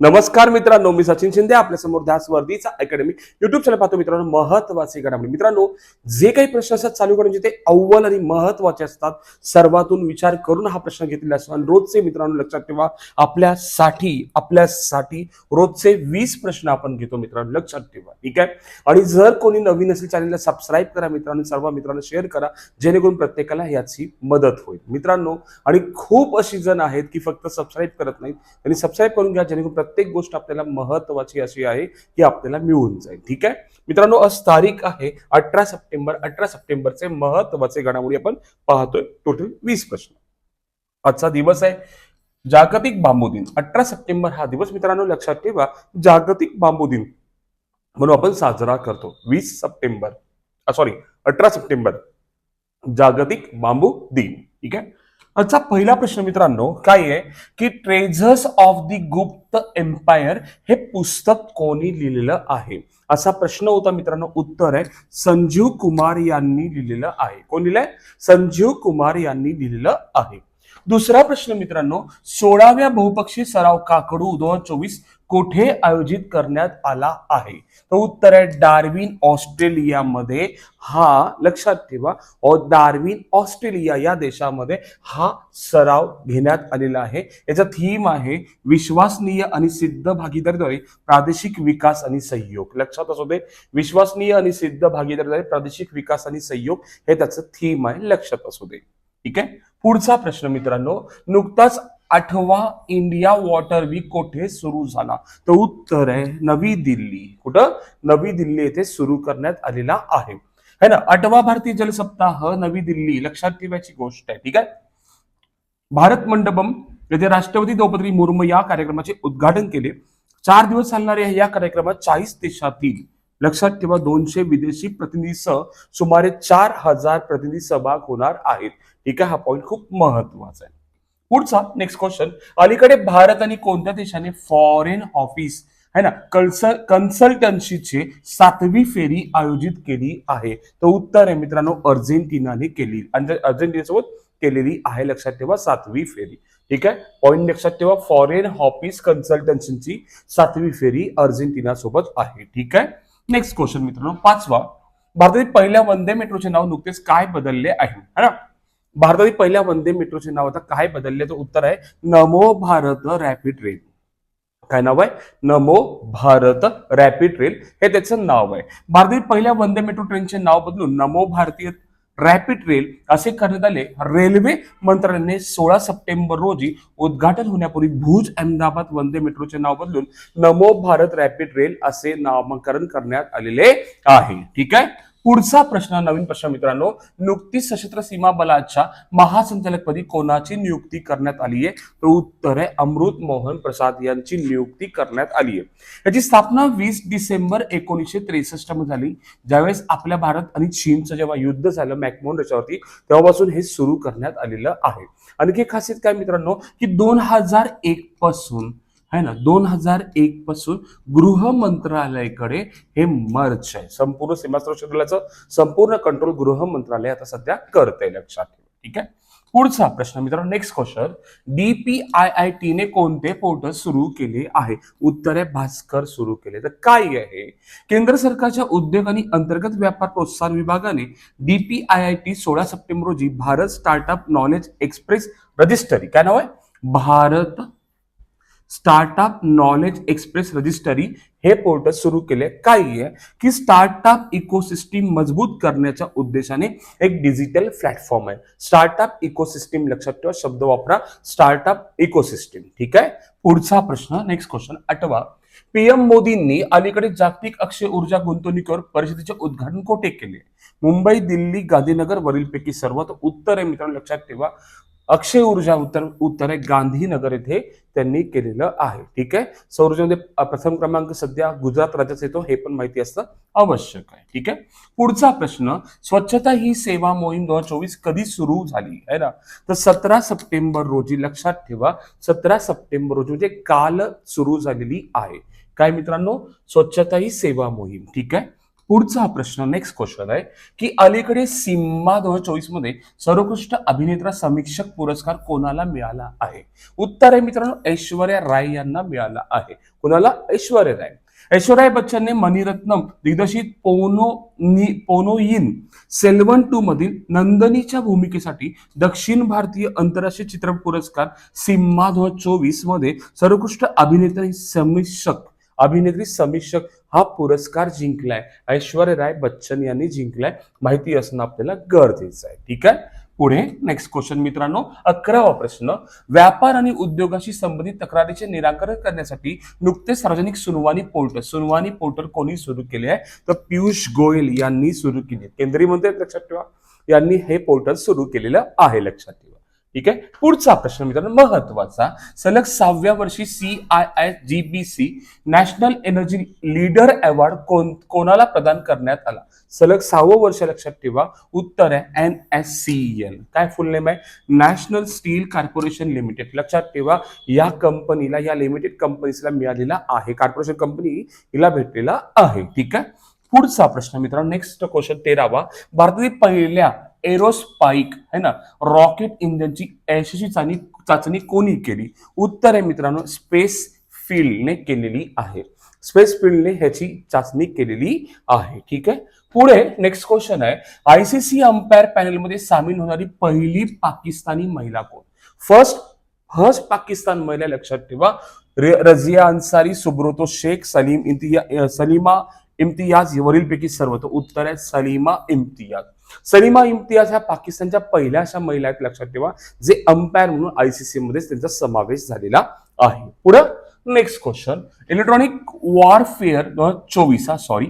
नमस्कार मित्रांनो मी सचिन शिंदे आपल्यासमोर ध्यास वर्दीचा अकॅडमी युट्यूब चॅनल पाहतो मित्रांनो महत्त्वाचे घडामोडी. मित्रांनो जे काही प्रश्न असतात चालू करून ते अव्वल आणि महत्त्वाचे असतात सर्वातून विचार करून हा प्रश्न घेतलेला असतो. आणि रोजचे मित्रांनो लक्षात ठेवा आपल्यासाठी आपल्यासाठी रोजचे वीस प्रश्न आपण घेतो मित्रांनो लक्षात ठेवा ठीक आहे? आणि जर कोणी नवीन असेल चॅनलला सबस्क्राईब करा मित्रांनो सर्व मित्रांनो शेअर करा जेणेकरून प्रत्येकाला याची मदत होईल. मित्रांनो आणि खूप अशी जण आहेत की फक्त सबस्क्राईब करत नाहीत. त्यांनी सबस्क्राईब करून घ्या जेणेकरून प्रत्येक गोष्ट आपल्याला महत्वाची अशी आहे की आपल्याला मिळून जाईल. ठीक आहे? मित्रांनो आज तारीख आहे अठरा सप्टेंबर. अठरा सप्टेंबरचे महत्त्वाचे घडामोडी आपण पाहतोय. टोटल वीस प्रश्न. आजचा दिवस आहे जागतिक बांबू दिन. अठरा सप्टेंबर हा दिवस मित्रांनो लक्षात ठेवा जागतिक बांबू दिन. म्हणून आपण साजरा करतो. वीस सप्टेंबर सॉरी अठरा सप्टेंबर जागतिक बांबू दिन. ठीक आहे? आजचा पहिला प्रश्न मित्रांनो काय आहे? की treasures of the Gupta empire हे पुस्तक कोणी लिहिलेलं आहे? असा प्रश्न होता मित्रांनो. उत्तर आहे संजीव कुमार यांनी लिहिलेलं आहे. कोण लिहिलंय? संजीव कुमार यांनी लिहिलेलं आहे. दुसरा प्रश्न मित्रांनो सोळाव्या बहुपक्षीय सराव काकडू दोन हजार चोवीस कुठे आयोजित करण्यात आला आहे? तर उत्तर आहे डार्विन ऑस्ट्रेलियामध्ये हा लक्षात ठेवा डार्विन ऑस्ट्रेलिया या देशामध्ये हा सराव घेण्यात आलेला आहे. याचा थीम आहे विश्वसनीय आणि सिद्ध भागीदारीद्वारे प्रादेशिक विकास आणि सहयोग. लक्षात असू दे विश्वसनीय आणि सिद्ध भागीदारीद्वारे प्रादेशिक विकास आणि सहयोग हे त्याचं थीम आहे लक्षात असू दे. ठीक आहे? पुढचा प्रश्न मित्रांनो नुकताच आठवा इंडिया वॉटर वीक कोठे सुरू झाला? तर उत्तर आहे नवी दिल्ली. कुठं? नवी दिल्ली येथे सुरू करण्यात आलेला आहे. है ना? आठवा भारतीय जल सप्ताह नवी दिल्ली. लक्षात ठेवायची गोष्ट आहे. ठीक आहे? भारत मंडपम येथे राष्ट्रपती द्रौपदी मुर्मू या कार्यक्रमाचे उद्घाटन केले. चार दिवस चालणाऱ्या या कार्यक्रमात चाळीस देशातील लक्षात ठेवा दोनशे विदेशी प्रतिनिधीसह सुमारे चार हजार प्रतिनिधी सहभाग होणार आहेत. ठीक आहे? हा पॉईंट खूप महत्त्वाचा आहे. पुढचा नेक्स्ट क्वेश्चन अलीकडे भारत आणि कोणत्या देशाने फॉरेन ऑफिस है ना कन्सल कन्सल्टन्सीची सातवी फेरी आयोजित केली आहे? तर उत्तर आहे मित्रांनो अर्जेंटिनाने केली आणि अर्जेंटिनासोबत केलेली आहे लक्षात ठेवा सातवी फेरी. ठीक आहे? पॉईंट लक्षात ठेवा फॉरेन ऑफिस कन्सल्टन्सीची सातवी फेरी अर्जेंटिना सोबत आहे. ठीक आहे? नेक्स्ट क्वेश्चन मित्रांनो पाचवा. भारतातील पहिल्या वंदे मेट्रोचे नाव नुकतेच काय बदलले आहे? है ना? भारतातील पहिल्या वंदे मेट्रोचे नाव आता काय बदलले? तर उत्तर आहे नमो भारत रॅपिड रेल काय नाव आहे? नमो भारत रॅपिड रेल हे त्याचं नाव आहे. भारतातील पहिल्या वंदे मेट्रो ट्रेनचे नाव बदलून नमो भारतीय रॅपिड रेल असे करण्यात आले. रेल्वे मंत्रालयाने सोळा सप्टेंबर रोजी उद्घाटन होण्यापूर्वी भुज अहमदाबाद वंदे मेट्रोचे नाव बदलून नमो भारत रॅपिड रेल असे नामकरण करण्यात आलेले आहे. ठीक आहे? पुढचा प्रश्न नवीन प्रश्न मित्रांनो नुकतीच सशस्त्र सीमा बलाच्या महासंचालकपदी कोणाची नियुक्ती करण्यात आली आहे? तर उत्तर आहे अमृत मोहन प्रसाद यांची नियुक्ती करण्यात आली आहे. याची स्थापना वीस डिसेंबर एकोणीसशे त्रेसष्टमध्ये झाली. ज्यावेळेस आपल्या भारत आणि चीनचं जेव्हा युद्ध झालं मॅकमोन रच्यावरती तेव्हापासून हे सुरू करण्यात आलेलं आहे. आणखी खासियत काय मित्रांनो की दोन हजार एक पासून आहे ना? दोन हजार एक पासून गृह मंत्रालयाकडे हे मर्च आहे. संपूर्ण सीमासुरक्षा दलाचं संपूर्ण कंट्रोल गृह मंत्रालय आता सध्या करते लक्षात ठेवा. ठीक आहे? पुढचा प्रश्न मित्रांनो नेक्स्ट क्वेश्चन डीपीआय आय कोणते पोर्टल सुरू केले आहे? उत्तर आहे भास्कर सुरू केले. तर काय आहे? केंद्र सरकारच्या उद्योग आणि अंतर्गत व्यापार प्रोत्साहन विभागाने डीपीआय आय टी सोळा सप्टेंबर रोजी Bharat startup knowledge express registry काय नाव आहे? Bharat startup knowledge express registry हे पोर्टल सुरू केले. काय आहे की स्टार्टअप इकोसिस्टीम मजबूत करण्याच्या उद्देशाने एक डिजिटल प्लॅटफॉर्म आहे. स्टार्टअप इकोसिस्टीम लक्षात ठेवा शब्द वापरा. स्टार्टअप इकोसिस्टीम ठीक आहे? पुढचा प्रश्न नेक्स्ट क्वेश्चन आठवा. पीएम मोदींनी अलीकडे जागतिक अक्षय ऊर्जा गुंतवणुकीवर परिषदेचे उद्घाटन कोठे केले? मुंबई दिल्ली गांधीनगर वरीलपैकी सर्वात उत्तर आहे मित्रांनो लक्षात ठेवा. अक्षय ऊर्जा उत्तर उत्तर गांधीनगर येथे त्यांनी केलेलं आहे. ठीक आहे? सौरऊर्जेमध्ये प्रथम क्रमांक सध्या गुजरात राज्याचा येतो हे पण माहिती असतं आवश्यक आहे. ठीक आहे? पुढचा प्रश्न स्वच्छता ही सेवा मोहीम दोन हजार चोवीस कधी सुरू झाली? आहे ना? तर सतरा सप्टेंबर रोजी लक्षात ठेवा सतरा सप्टेंबर रोजी म्हणजे काल सुरू झालेली आहे. काय मित्रांनो? स्वच्छता ही सेवा मोहीम. ठीक आहे? पुढचा प्रश्न नेक्स्ट क्वेश्चन आहे की अलीकडे सिम्मा दोन हजार चोवीसमध्ये सर्वोत्कृष्ट अभिनेत्रा समीक्षक पुरस्कार कोणाला मिळाला आहे? उत्तर आहे मित्रांनो ऐश्वर्या राय यांना मिळाला आहे. कोणाला? ऐश्वर्या राय. ऐश्वर्या बच्चनने मणिरत्नम दिग्दर्शित पोनो पोनोईन सेल्वन टू मधील नंदनीच्या भूमिकेसाठी दक्षिण भारतीय आंतरराष्ट्रीय चित्रपट पुरस्कार सिम्मा दोन हजार चोवीसमध्ये सर्वोत्कृष्ट अभिनेत्री समीक्षक अभिनेत्री समीक्षक हा पुरस्कार जिंकलाय. ऐश्वर्या राय बच्चन यांनी जिंकलाय. माहिती असणं आपल्याला गरजेचं आहे. ठीक आहे? पुढे नेक्स्ट क्वेश्चन मित्रांनो. अकरावा प्रश्न. व्यापार आणि उद्योगाशी संबंधित तक्रारीचे निराकरण करण्यासाठी नुकतेच सार्वजनिक सुनवानी पोर्टल सुनवाणी पोर्टल कोणी सुरू केले आहे? तर पियुष गोयल यांनी सुरू केले. केंद्रीय मंत्री लक्षात ठेवा. यांनी हे पोर्टल सुरू केलेलं आहे लक्षात ठेवा. ठीक आहे? पुढचा प्रश्न मित्रांनो महत्त्वाचा. सलग सहाव्या वर्षी C I I G B C national energy leader award कोण कोणाला प्रदान करण्यात आला? सलग सहावं वर्ष लक्षात ठेवा. उत्तर आहे एन एस सी एल काय फुल नेम आहे? National steel corporation limited. लक्षात ठेवा या कंपनीला या लिमिटेड कंपनीला मिळालेला आहे. कॉर्पोरेशन कंपनी हिला भेटलेला आहे. ठीक आहे? पुढचा प्रश्न मित्रांनो नेक्स्ट क्वेश्चन तेरावा. भारतातील पहिल्या एरोस्पाईक है ना? रॉकेट इंजिनची ऐशी चाचणी चाचणी कोणी केली? उत्तर आहे मित्रांनो स्पेस फील्डने केलेली आहे. स्पेस फील्डने ह्याची चाचणी केलेली आहे ठीक आहे? पुढे नेक्स्ट क्वेश्चन आहे. आयसीसी अंपायर पॅनलमध्ये सामील होणारी पहिली पाकिस्तानी महिला कोण? फर्स्ट फर्स्ट पाकिस्तान महिला लक्षात ठेवा. रजिया अन्सारी सुब्रोतो शेख सलीम इम्तिया सलीमा इम्तियाज वरीलपैकी सर्व तर उत्तर आहे सलीमा इम्तियाज. सलीमा इम्तियाज ह्या पाकिस्तानच्या पहिल्या अशा महिला आहेत लक्षात ठेवा जे अंपायर म्हणून आयसीसी मध्ये त्यांचा समावेश झालेला आहे. पुढं नेक्स्ट क्वेश्चन इलेक्ट्रॉनिक वॉरफेअर दोन हजार चोवीस हा सॉरी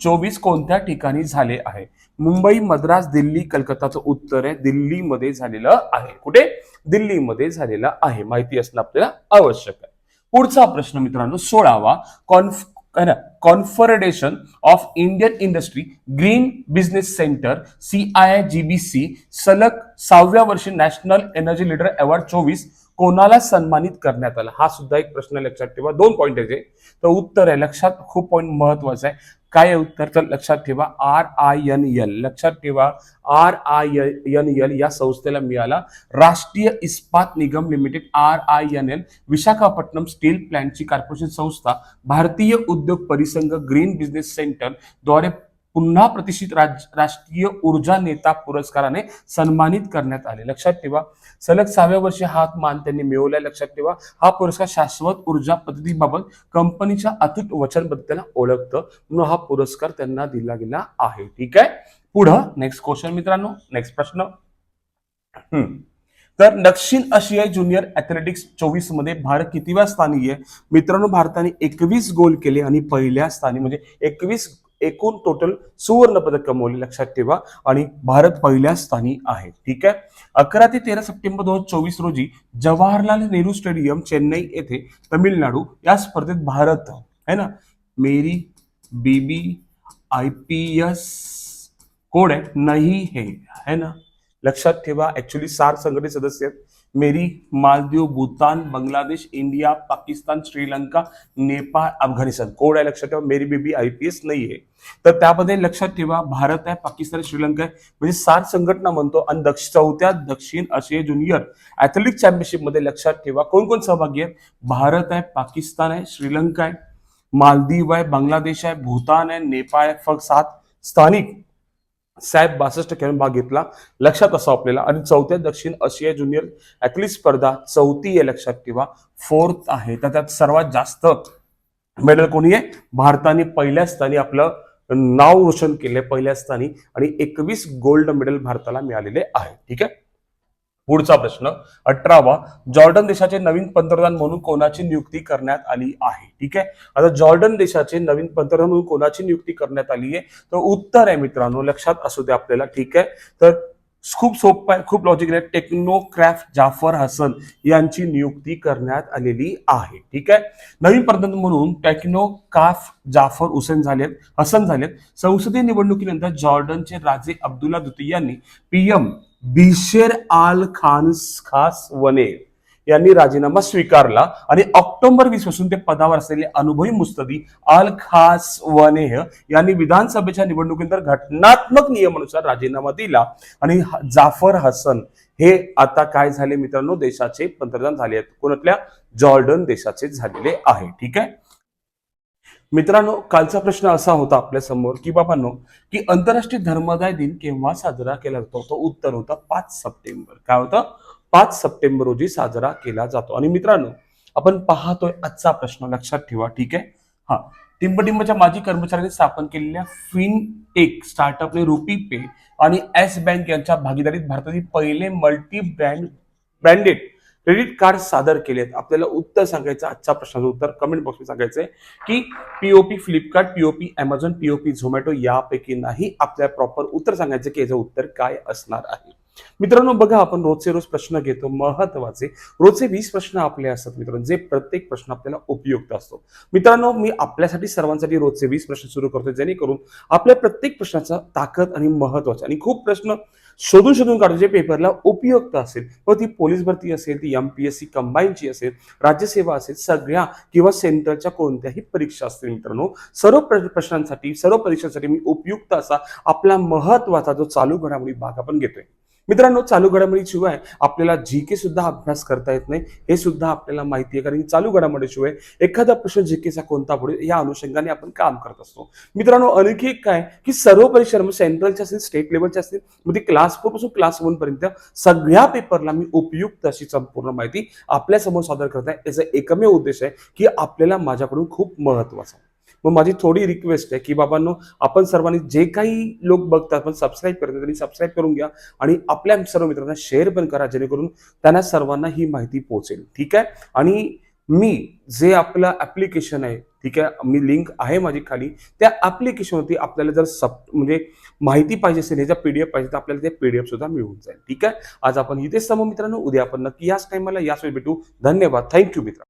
चोवीस कोणत्या ठिकाणी झाले आहे? मुंबई मद्रास दिल्ली कलकत्ताचं उत्तर आहे दिल्लीमध्ये झालेलं आहे. कुठे? दिल्लीमध्ये झालेलं आहे. माहिती असणं आपल्याला आवश्यक आहे. पुढचा प्रश्न मित्रांनो सोळावा कॉन्फ ना confederation of Indian industry green business centre C I I G B C सलग सहाव्या वर्षी नॅशनल एनर्जी लीडर अवॉर्ड चोवीस कोणाला सन्मानित करण्यात आला? हा सुद्धा एक प्रश्न लक्षात ठेवा. दोन पॉईंट आहे तर उत्तर आहे लक्षात खूप पॉईंट महत्वाचं आहे. काय आहे उत्तर? तर लक्षात ठेवा आर आय एन एल लक्षात ठेवा आर आय एन एल या संस्थेला मिळाला. Rashtriya Ispat Nigam limited R I N L Visakhapatnam steel प्लॅन्टची corporation संस्था भारतीय उद्योग परिसंघ ग्रीन बिझनेस सेंटरद्वारे पुन्हा प्रतिष्ठित राज- राष्ट्रीय ऊर्जा नेता पुरस्काराने सन्मानित करण्यात आले. लक्षात ठेवा सलग सहाव्या वर्षी हा मान त्यांनी मिळवलाय. लक्षात ठेवा हा पुरस्कार शाश्वत ऊर्जा पद्धतीबाबत कंपनीच्या अतूट वचनबद्धतेला ओळखतं. म्हणून हा पुरस्कार त्यांना दिला गेला आहे. ठीक आहे? पुढं नेक्स्ट क्वेश्चन मित्रांनो नेक्स्ट प्रश्न. तर दक्षिण आशियाई ज्युनियर ऍथलेटिक्स चोवीसमध्ये भारत कितीव्या स्थानी आहे? मित्रांनो भारताने एकवीस गोल केले आणि पहिल्या स्थानी म्हणजे एकवीस एकूण टोटल सुवर्ण पदक कमवले लक्षात ठेवा. आणि भारत पहिल्या स्थानी आहे. ठीक आहे? अकरा ते तेरा सप्टेंबर दोन हजार चोवीस रोजी जवाहरलाल नेहरू स्टेडियम चेन्नई येथे तमिळनाडू या स्पर्धेत भारत है ना? मेरी बीबी आय पी एस कोड आहे. नाही हे. है ना? लक्षात ठेवा. ऍक्च्युली सार संघटित सदस्य आहेत. मेरी मालदीव भूतान बांगलादेश इंडिया पाकिस्तान श्रीलंका नेपाळ अफगाणिस्तान. कोड आहे लक्षात ठेवा मेरी बेबी आय पी एस नाही आहे तर त्यामध्ये लक्षात ठेवा भारत आहे पाकिस्तान श्रीलंका आहे. म्हणजे सात संघटना म्हणतो आणि दक्ष चौथ्या दक्षिण आशिया ज्युनियर ॲथलेटिक चॅम्पियनशिपमध्ये लक्षात ठेवा कोण कोण सहभागी आहेत भारत आहे पाकिस्तान आहे श्रीलंका आहे मालदीव आहे बांगलादेश आहे भूतान आहे नेपाळ आहे फक्त सात स्थानिक. साहेब बासष्ट खेळून भाग घेतला. लक्षात असा आपल्याला. आणि चौथ्या दक्षिण आशिया ज्युनियर ऍथलीट स्पर्धा चौथी आहे लक्षात ठेवा. फोर्थ आहे. तर त्यात सर्वात जास्त मेडल कोणी आहे? भारताने पहिल्या स्थानी आपलं नाव रोशन केले पहिल्या स्थानी. आणि एकवीस गोल्ड मेडल भारताला मिळालेले आहे. ठीक आहे? पुढचा प्रश्न अठरावा जॉर्डन देशाचे नवीन पंतप्रधान म्हणून कोणाची नियुक्ती करण्यात आली आहे? ठीक आहे? आता जॉर्डन देशाचे नवीन पंतप्रधान म्हणून कोणाची नियुक्ती करण्यात आली आहे? तर उत्तर आहे मित्रांनो लक्षात असू दे आपल्याला ठीक आहे? तर खूप सोपं आहे खूप लॉजिकल आहे. टेक्नोक्रॅफ्ट जाफर हसन यांची नियुक्ती करण्यात आलेली आहे ठीक आहे? नवीन पंतप्रधान म्हणून टेक्नोकाफ जाफर हुसेन झालेत हसन झालेत संसदीय निवडणुकीनंतर जॉर्डनचे राजे अब्दुल्ला द्वितीय यांनी पीएम बिशेर आल खान खास वने यांनी राजीनामा स्वीकारला आणि ऑक्टोबर वीसपासून ते पदावर असलेले अनुभवी मुस्तदी अल खास वनेह यांनी विधानसभेच्या निवडणुकीनंतर घटनात्मक नियमानुसार राजीनामा दिला. आणि जाफर हसन हे आता काय झाले मित्रांनो? देशाचे पंतप्रधान झाले आहेत. कोणातल्या? जॉर्डन देशाचे झालेले आहे. ठीक आहे? मित्रांनो कालचा प्रश्न असा होता आपल्यासमोर की बाबांनो की आंतरराष्ट्रीय धर्मदाय दिन केव्हा साजरा केला जातो? तो उत्तर होतं पाच सप्टेंबर. काय होतं? पाच सप्टेंबर रोजी साजरा केला जातो. आणि मित्रांनो आपण पाहतोय आजचा प्रश्न. लक्षात ठेवा ठीक आहे? हा. टिंबटिंबच्या माजी कर्मचाऱ्यांनी स्थापन केलेल्या फिन एक स्टार्टअपने रुपी पे आणि एस बँक यांच्या भागीदारीत भारतातील पहिले multi brand branded credit card सादर केलेत. आपल्याला उत्तर सांगायचं आजच्या प्रश्नाचं उत्तर कमेंट बॉक्समध्ये सांगायचंय की POP Flipkart POP Amazon POP Zomato यापैकी नाही आपल्याला प्रॉपर उत्तर सांगायचं की याचं उत्तर काय असणार आहे. मित्रांनो बघा आपण रोजचे रोज प्रश्न घेतो महत्त्वाचे. रोजचे वीस प्रश्न आपले असतात मित्रांनो जे प्रत्येक प्रश्न आपल्याला उपयुक्त असतो. मित्रांनो मी आपल्यासाठी सर्वांसाठी रोजचे वीस प्रश्न सुरू करतो जेणेकरून आपल्या प्रत्येक प्रश्नाचा ताकद आणि महत्त्वाचा आणि खूप प्रश्न शोधून शोधून काढून जे पेपरला उपयुक्त असेल मग ती पोलीस भरती असेल ती एम पी एस सी कंबाईनची असेल राज्यसेवा असेल सगळ्या किंवा सेंट्रलच्या कोणत्याही परीक्षा असतील मित्रांनो सर्व प्र- प्रश्नांसाठी सर्व परीक्षांसाठी मी उपयुक्त असा आपला महत्त्वाचा जो चालू घडामोडी भाग आपण घेतोय. मित्रांनो चालू घडामोडीशिवाय आपल्याला जी के सुद्धा अभ्यास करता येत नाही. हे सुद्धा आपल्याला माहिती आहे कारण की चालू घडामोडीशिवाय एखादा प्रश्न जी केचा कोणता पुढे या अनुषंगाने आपण काम करत असतो. मित्रांनो आणखी एक काय की सर्व परीक्षा म्हणजे सेंट्रलच्या असतील स्टेट लेवलच्या असतील मग क्लास फोरपासून क्लास वन पर्यंत सगळ्या पेपरला मी उपयुक्त अशी संपूर्ण माहिती आपल्यासमोर सादर करत आहे. याचा एकमेव उद्देश आहे की आपल्याला माझ्याकडून खूप महत्त्वाचा मग माझी थोडी रिक्वेस्ट आहे की बाबांनो आपण सर्वांनी जे काही लोक बघतात पण सबस्क्राईब करतात त्यांनी सबस्क्राईब करून घ्या आणि आपल्या सर्व मित्रांना शेअर पण करा जेणेकरून त्यांना सर्वांना ही माहिती पोहोचेल. ठीक आहे? आणि मी जे आपलं ऍप्लिकेशन आहे ठीक आहे? मी लिंक आहे माझी खाली. त्या ऍप्लिकेशनवरती आपल्याला जर सब म्हणजे माहिती पाहिजे असेल ह्याचा एफ पाहिजे तर आपल्याला ते पी डी एफ सुद्धा मिळून जाईल. ठीक आहे? आज आपण इथेच समोर मित्रांनो. उद्या आपण नक्की याच टाइमला याच वेळी भेटू. धन्यवाद. थँक्यू मित्र